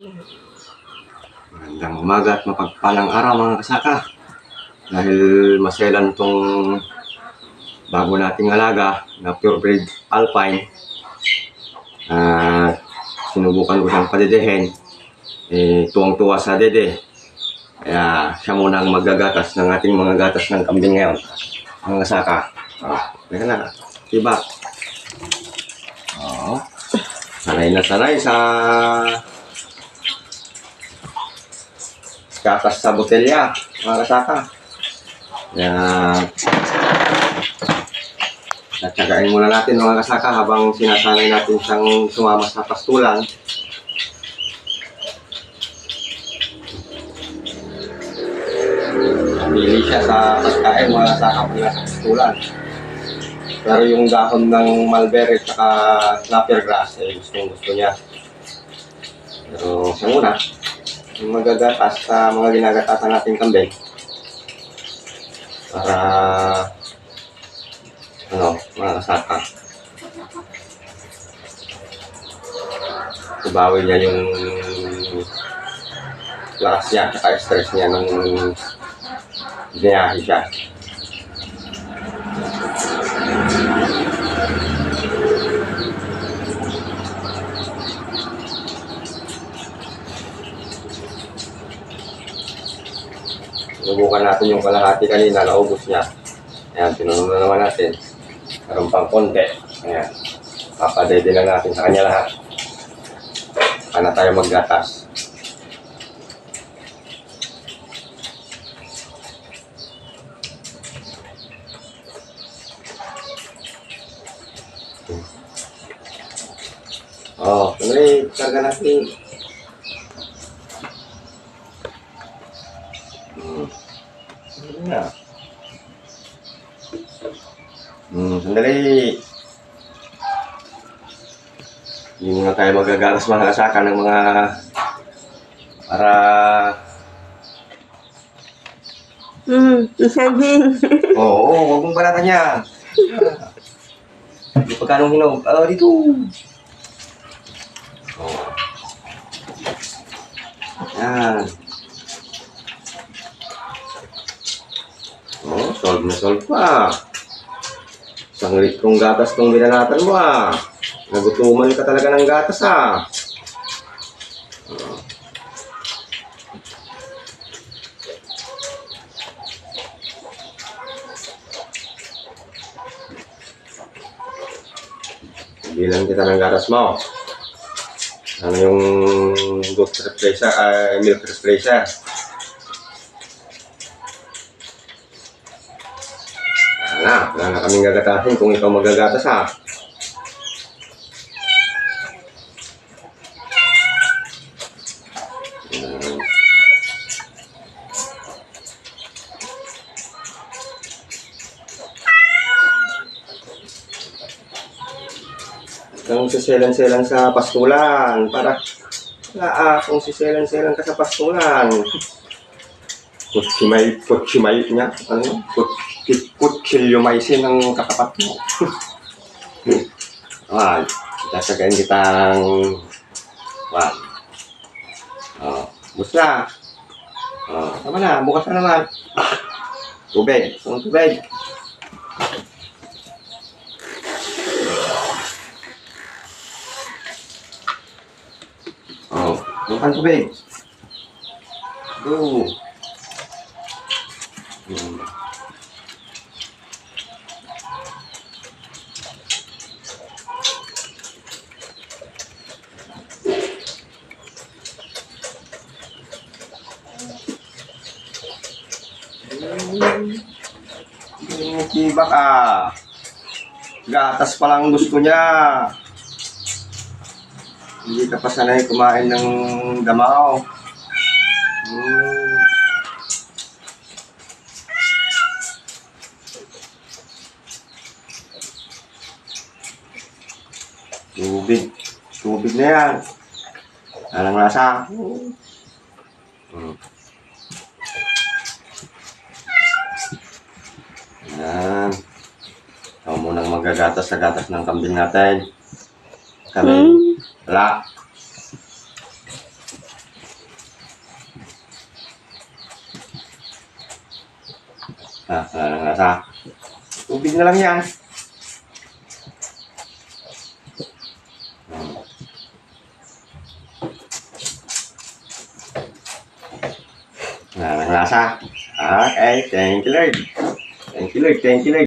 Magandang umaga at mapagpalang araw mga kasaka. Dahil maselan tong bago nating alaga na purebred alpine. At sinubukan ko siyang padedehin. Eh, tuwang-tuwa sa dede. Kaya siya muna ang magagatas ng ating mga gatas ng kambing ngayon. Mga kasaka. Oh, teka na. Diba? Oh. Sanay na sanay sa gatas sa botelya, mga kasaka. Kaya, natsagain muna natin mga kasaka habang sinasanay natin siyang sumama sa pastulan. Pili siya sa pagkain mga kasaka pag nasa pastulan. Pero yung dahon ng mulberry at snapper grass, eh, gusto gusto niya. Pero siya muna, yung magagatas sa mga ginagatasan nating kambing para ano, mga kasaka. Ibawi niya yung lakas niya at stress niya nung binayahe siya. Subukan natin yung kalahati kanina, naubos niya. Ayan, tinunod na naman natin. Meron pang konti. Ayan. Papadede na natin sa kanya lahat. Saka na tayo maggatas. Oh, sandali, karga natin. Hmm. Sandali na. Hmm, sandali. Hindi muna tayo magagalas mga kasaka ng mga para Hmm, sabihin. Oo, oh, oh, huwag mong balatan niya. Hindi pagkano hinog. Ah, dito. Oh. Yan. Oh, solve na solve pa. Isang litrong gatas tong binalatan mo ah. Nagutuman ka talaga ng gatas ah. Oh. Bilang kita ng gatas mo. Ano yung goat replacer, ah, milk replacer. Wala, wala na kaming gagatasin kung ikaw magagatas ha. Kung siselan-selan sa pastulan para ah, kung siselan-selan ka sa pastulan. Kutsimay, kutsimay niya, ano, kut, kutsilyomaysin ng katapat mo. ah, sasagayin kitang, wag. Oh, basta. Oh, tama na, bukas na naman. Tubig, ang tubig. Oh, bukan tubig. Go. Tibak ah. Gatas pa lang gusto niya. Hindi ka pa sanay kumain ng damaw. Hmm. Tubig. Tubig na yan. Alang lasa. Hmm. Yan. Ako munang magagatas sa gatas ng kambing natin. Kami. Mm. Wala. Ah, wala nang lasa. Tubig na lang yan. Wala nang. Okay, thank you Lord. Thank you